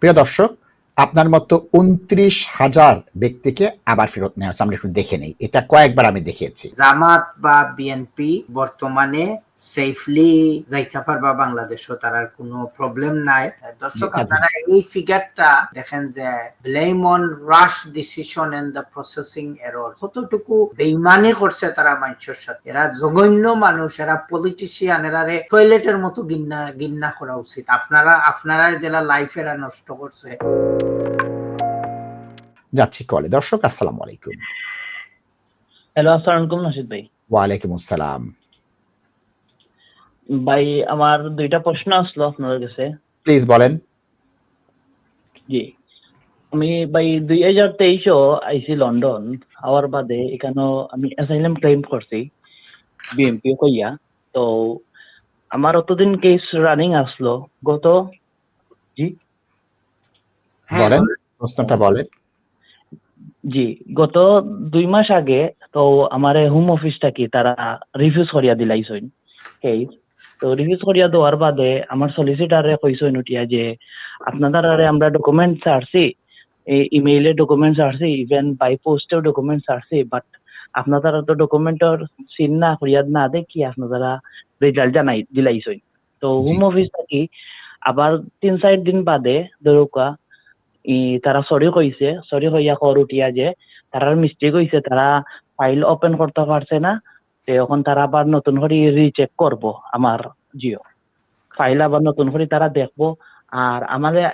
প্রিয় দর্শক, আপনার মতো উনত্রিশ হাজার ব্যক্তিকে আবার ফেরত নেওয়া হচ্ছে আমরা একটু দেখে নেই। এটা কয়েকবার আমি দেখিয়েছি। জামাত বা বিএনপি বর্তমানে সেফলি যাইতে পারবা বাংলাদেশও তার আর কোনো প্রবলেম নাই। দর্শক। আপনারা এই ফিগারটা দেখেন যে blame on rush decision and the processing error কতটুকু বেইমানি করছে তারা মানুষের সাথে। এরা জঘন্য মানুষ এরা পলিটিশিয়ান এরা টয়লেটের মতো গিন্না গিন্না করা উচিত। আপনারা আপনারা যারা লাইফ এরা নষ্ট করছে। যাচ্ছি কলে দর্শক আসসালামু আলাইকুম। হ্যালো আসসালামু আলাইকুম নাসিদ ভাই। ওয়ালাইকুম আসসালাম। ভাই আমার দুইটা প্রশ্ন আসলো আপনাদের কাছে। প্লিজ বলেন। জি। আমি ভাই দুই হাজার তেইশও আইসি লন্ডন। আওয়ার বাদে এখানেও আমি অ্যাসাইলাম ক্লেম করছি বিএমপি কইয়া। তো আমার অতদিন কেস রানিং আসলো। গত জি? হ্যাঁ, বলেন প্রশ্নটা বলেন। জি গত দুই মাস আগে তো আমার হোম অফিসটা কি তারা রিফিউজ করিয়া দিলাইছইন কেস তো রিফিউজ করিয়া দেওয়ার বাদে আমার সলিসিটারে কইছইন উঠিয়া যে আপনাদের আরে আমরা ডকুমেন্ট ছাড়ছি ইমেইলে ডকুমেন্ট ছাড়ছি ইভেন বাই পোস্টেও ডকুমেন্ট ছাড়ছি বাট আপনারা তো ডকুমেন্টর সিন না করিয়া না দেখি আপনারা রেজাল্ট জানাই দিলাইছইন তো হোম অফিসটা থাকি আবার তিন চার দিন বাদে ধরুকা ই তারা সরি কইছে সরি কইয়া কর উঠিয়া যে তারার মিস্টেক হইছে তারা ফাইল ওপেন করতে পারছে না এখন তারা আবার নতুন করে রিচেক করব আমার জিও। ফাইল আবার নতুন করে তারা দেখব। আর আমাদের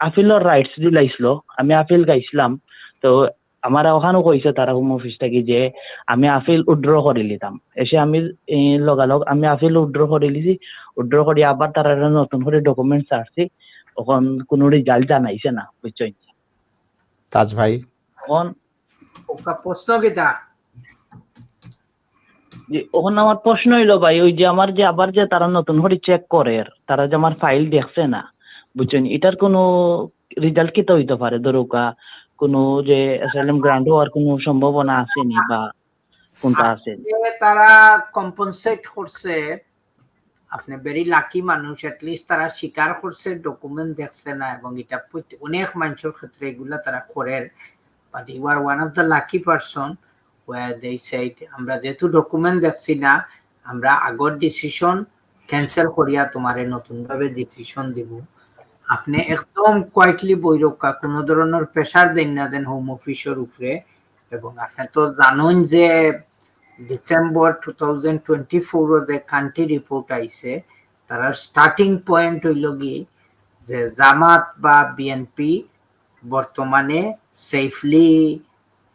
আপিলের রাইটস দিলাইছিল। আমি আপিল গাইছিলাম। তো আমার ওখানেও কইছে তারা হোম অফিস থেকে যে আমি আপিল উইথড্র করে লিতাম এসে আমি এ, লগালগ আমি আপিল উইথড্র করে লিছি উইথড্র করে আবার তারা নতুন করে ডকুমেন্ট ছাড়ছি। তখন কোনো রেজাল্ট জানাইছে না বুঝছেন? তাজ ভাই। এখন ওকা প্রশ্ন কিটা যে ওখানে আমার প্রশ্ন হইল ভাই, ওই যে আমার যে আবার যে তারা নতুন করে চেক করে তারা যে আমার ফাইল দেখছে না, বুঝছেন? এটার কোনো রেজাল্ট কিতা হইতে পারে? ধরুকা কোনো যে অ্যাসাইলাম গ্রান্ট হওয়ার কোনো সম্ভাবনা আসেনি বা কোনটা আছে? তারা কম্পনসেট করছে। আপনি ভেরি লাকি মানুষ লিস্ট তারা স্বীকার করছে ডকুমেন্ট দেখছে না, এবং এটা অনেক মানুষের ক্ষেত্রে এগুলা তারা করে but you are one of the lucky person আমরা যেহেতু ডকুমেন্ট দেখছি না, আমরা আগর ডিসিশন ক্যান্সেল করিয়া তোমারে নতুন ভাবে ডিসিশন দিব। আপনি একদম কোয়াইটলি বই রক্ষা কোনো ধরনের প্রেশার দেন না দেন হোম অফিসের উপরে। এবং আপনি তো জানেন যে December two thousand twenty four যে কান্ট্রি রিপোর্ট আইছে, তারা স্টার্টিং পয়েন্ট হইল কি যে জামাত বা বিএনপি বর্তমানে সেফলি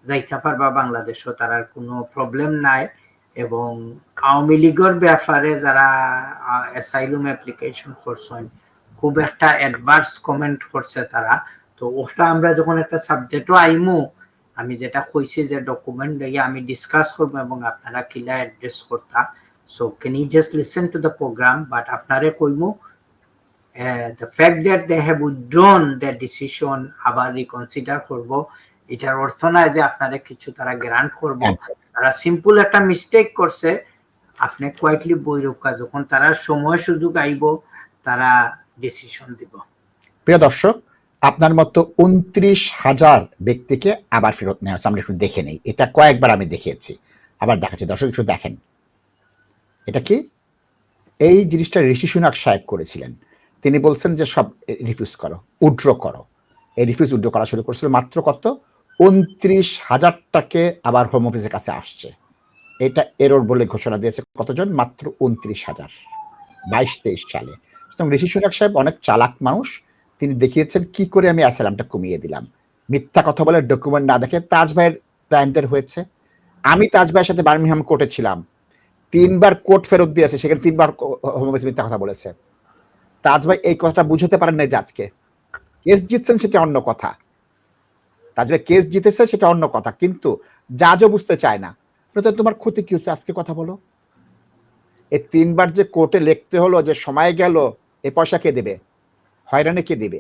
যাইতে পারবা বাংলাদেশও, তার আর কোনো প্রবলেম নাই। এবং আওয়ামী লীগের ব্যাপারে যারা অ্যাসাইলুম অ্যাপ্লিকেশন করছেন, খুব একটা অ্যাডভান্স কমেন্ট করছে তারা। তো ওটা আমরা যখন একটা সাবজেক্টও আইমু, আমি যেটা কইছি যে ডকুমেন্ট দিয়ে আমি ডিসকাস করব এবং আপনারা কিলা অ্যাড্রেস করতা। So can you just listen to the programme but আপনারে কইমু the fact that they have withdrawn the decision আবার রিকনসিডার করব। এটার অর্থ নয় যে আপনারা কিছু তারা গ্রান্ট করব। তারা সিম্পল একটা মিস্টেক করছে আপনি কোয়াইটলি বই রক্ষা যখন তারা সময় সুযোগ আইব তারা ডিসিশন দিব। প্রিয় দর্শক আপনার মতো উনত্রিশ হাজার ব্যক্তিকে আবার ফেরত নেওয়া হচ্ছে আমরা একটু দেখে নেই। এটা কয়েকবার আমি দেখিয়েছি। আবার দেখাচ্ছি। দর্শক একটু দেখেন। এটা কি? এই জিনিসটা ঋষি সুনাক সাহেব করেছিলেন। তিনি বলছেন যে সব রিফিউজ করো উড্র করো। এই রিফিউজ উড্র করা শুরু করেছিল মাত্র কত? উনত্রিশ হাজার হাজারটাকে আবার হোম অফিসের কাছে আসছে। এটা এরর বলে ঘোষণা দিয়েছে কতজন? মাত্র উনত্রিশ হাজার। বাইশ তেইশ সালে। ঋষি সুনাক সাহেব অনেক চালাক মানুষ। তিনি দেখিয়েছেন কি করে আমি অ্যাসালামটা কমিয়ে দিলাম। মিথ্যা কথা বলে ডকুমেন্ট না দেখে তাজ ভাইয়ের ক্লায়েন্টের হয়েছে। আমি তাজ ভাইয়ের সাথে বার্মিংহাম কোর্টে ছিলাম। তিনবার কোর্ট ফেরত দিয়েছে। সেখানে তিনবার হোম অফিস মিথ্যা কথা বলেছে। তাজ ভাই এই কথাটা বুঝতে পারেন না জাজকে কেস জিতছেন সেটা অন্য কথা। তাজ ভাই কেস জিতেছে সেটা অন্য কথা কিন্তু জাজও বুঝতে চায় না। তোমার ক্ষতি কি হচ্ছে? আজকে কথা বলো। এই তিনবার যে কোর্টে লিখতে হলো যে সময় গেল এ পয়সা কে দেবে? হয়রানি কে দেবে?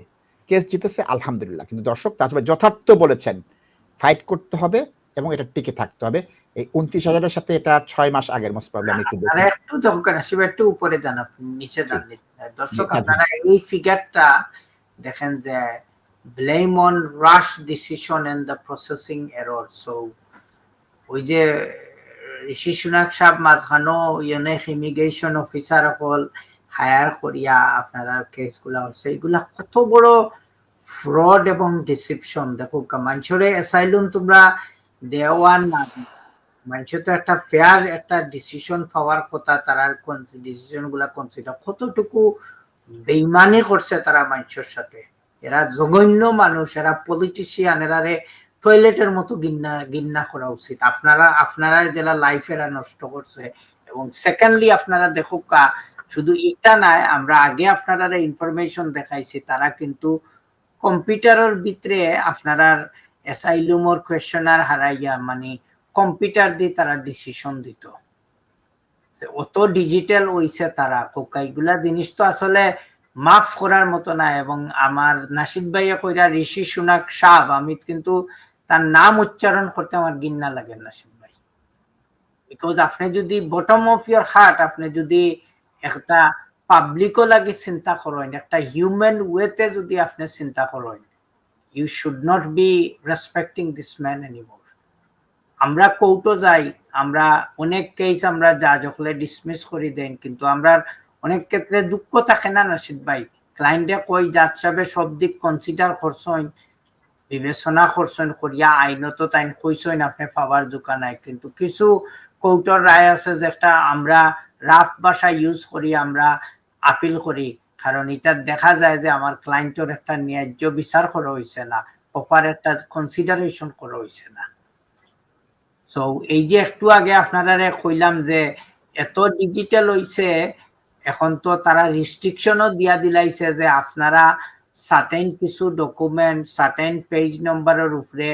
কেস জিতেছে আলহামদুলিল্লাহ। কিন্তু দর্শক তাজভাই যথার্থ বলেছেন ফাইট করতে হবে এবং এটা টিকে থাকতে হবে। এই উনত্রিশ হাজারের সাথে এটা ছয় মাস আগের মোস্ট প্রবলেম একটু একটু দরকার আসবে একটু উপরে আপনি নিচে যান। দর্শক আপনারা এই ফিগারটা দেখেন যে blame on rush decision and the processing error so ওই যে, ঋষি সুনাক সাহেব মাঝখানো ইউনিক ইমিগ্রেশন অফিসার সকল হায়ার করিয়া আপনারা কেসগুলা হচ্ছে এগুলা কত বড় ফ্রড এবং ডিসিপশন। দেখো মানুষরে অ্যাসাইলুম তোমরা দেওয়ান না। মানুষ তো একটা ফেয়ার, একটা ডিসিশন পাওয়ার কথা তারা ডিসিশনগুলা কনসিডার কতটুকু বেইমানি করছে তারা মানুষের সাথে। এরা জঘন্য মানুষ, এরা পলিটিশিয়ান এরারে টয়লেটের মতো গিন্না গিন্না করা উচিত। আপনারা আপনারা যারা লাইফ এরা নষ্ট করছে এবং সেকেন্ডলি আপনারা দেখুক শুধু এটা নাই, আমরা আগে আপনারা ইনফরমেশন দেখাইছি, তারা কিন্তু কম্পিউটারের ভিতরে আপনারা অ্যাসাইলুমর কোয়েশনার হারাইয়া মানে কম্পিউটার দিয়ে তারা ডিসিশন দিত। অত ডিজিটাল হইছে তারা, কোকা, এগুলা জিনিস তো আসলে মাফ করার মতো না এবং আমার নাসিদ ভাইয়া কইরা ঋষি সুনাক সাহ আমি কিন্তু তার নাম উচ্চারণ করতে আমার গিন্না লাগে নাসিদ ভাই। বিকজ আপনি যদি বটম অফ ইয়ার হার্ট আপনি যদি একটা পাবলিকও লাগে চিন্তা করেন, একটা হিউম্যান ওয়েতে যদি আপনি চিন্তা করেন you should not be respecting this man anymore আমরা কোর্টও যাই, আমরা অনেক কেস আমরা যা যখলে ডিসমিস করে দেন, কিন্তু আমরা অনেক ক্ষেত্রে দুঃখ থাকে না, নাসিদ ভাই? ক্লায়েন্টে কই যার সাহেবে সব দিক কনসিডার করছেন, বিবেচনা করছেন, করিয়া আইনত তাই কইছেন, আপনি পাওয়ার দোকান নাই কিন্তু কিছু কোর্টের রায় আছে যে একটা আমরা রাফ ভাষা ইউজ করি, আমরা আপিল করি। কারণ এটা দেখা যায় যে আমার ক্লায়েন্টের একটা ন্যায্য বিচার করা হয়েছে না প্রপার একটা কনসিডারেশন করা হয়েছে না। সো এই যে একটু আগে আপনারা কইলাম যে এত ডিজিটাল হইছে এখন তো তারা রিস্ট্রিকশনও দিয়া দিলাইছে যে আপনারা সার্টেন কিছু ডকুমেন্ট সার্টেন পেজ নম্বরের উপরে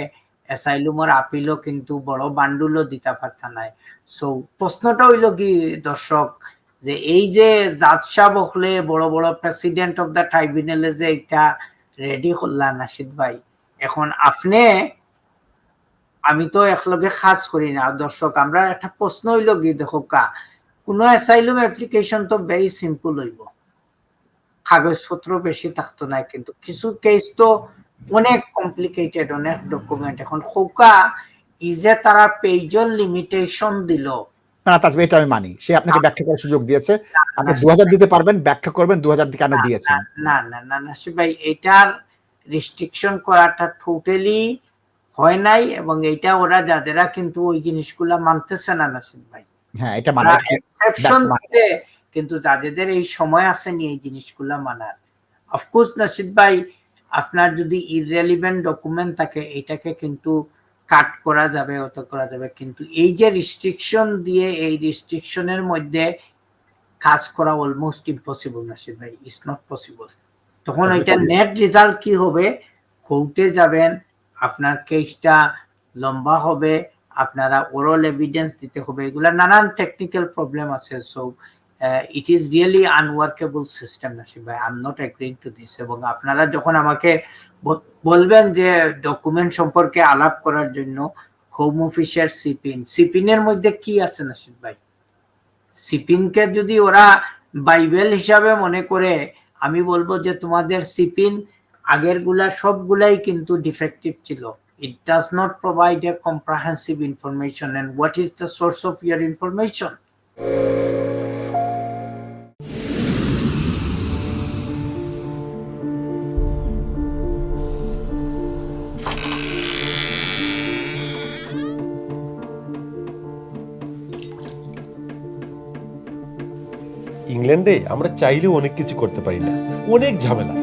অ্যাসাইলুমের আপিলও কিন্তু বড় বান্ডুলও দিতে পারতা নাই। সো প্রশ্নটা হইল কি দর্শক, যে এই যে জাজ সাহেব হলে, বড় বড় প্রেসিডেন্ট অফ দ্য ট্রাইব্যুনালে যে এটা রেডি করলেন নাসিদ ভাই, এখন আপনি, আমি তো একলগে খাস করি না। দর্শক, আমরা একটা প্রশ্ন হইল কি দেখো কা কোন অ্যাসাইলুম অ্যাপ্লিকেশন তো ভেরি সিম্পল হইব। কাগজপত্র বেশি থাকতো না কিন্তু কিছু কেস তো অনেক কমপ্লিকেটেড অনেক ডকুমেন্ট এখন খোকা ই যে তারা পেজল লিমিটেশন দিল। না তাজবে এটা আমি মানি। সে আপনাকে ব্যাখ্যা করার সুযোগ দিয়েছে। আপনি না, দু হাজার দিতে পারবেন ব্যাখ্যা করবেন দু হাজার কেন দিয়েছেন। না না না নাসিব ভাই এটার রিস্ট্রিকশন করাটা টোটালি হয় নাই এবং এটা ওরা যাদেরা কিন্তু ওই জিনিসগুলা মানতেছে না নাসিব ভাই। হ্যাঁ এটা মানে এক্সেপশন দিতে কিন্তু যাদের এই সময় আসেনি এই জিনিসগুলা মানার। অফকোর্স নাসিদ ভাই আপনার যদি ইররেলিভেন্ট ডকুমেন্ট থাকে এটাকে কিন্তু কাট করা যাবে অত করা যাবে। কিন্তু এই যে রিস্ট্রিকশন দিয়ে এই রিস্ট্রিকশনের মধ্যে কাজ করা অলমোস্ট ইম্পসিবল নাসিদ ভাই। ইটস নট পসিবল তখন ওইটা নেট রেজাল্ট কি হবে? কোর্টে যাবেন আপনার কেসটা লম্বা হবে আপনারা ওরাল এভিডেন্স দিতে হবে। এগুলা নানান টেকনিক্যাল প্রবলেম আছে। So it is really unworkable system Nasib ভাই। I am not agreeing to this এবং আপনারা যখন আমাকে বলবেন যে ডকুমেন্ট সম্পর্কে আলাপ করার জন্য হোম অফিসের সিপিন সিপিনের মধ্যে কি আছে নাসিব ভাই? সিপিনকে যদি ওরা বাইবেল হিসাবে মনে করে, আমি বলব যে তোমাদের সিপিন আগেরগুলা সবগুলাই কিন্তু ডিফেক্টিভ ছিল। It does not provide a comprehensive information and what is the source of your information ইংল্যান্ডে আমরা চাইলেও অনেক কিছু করতে পারি না। অনেক ঝামেলা।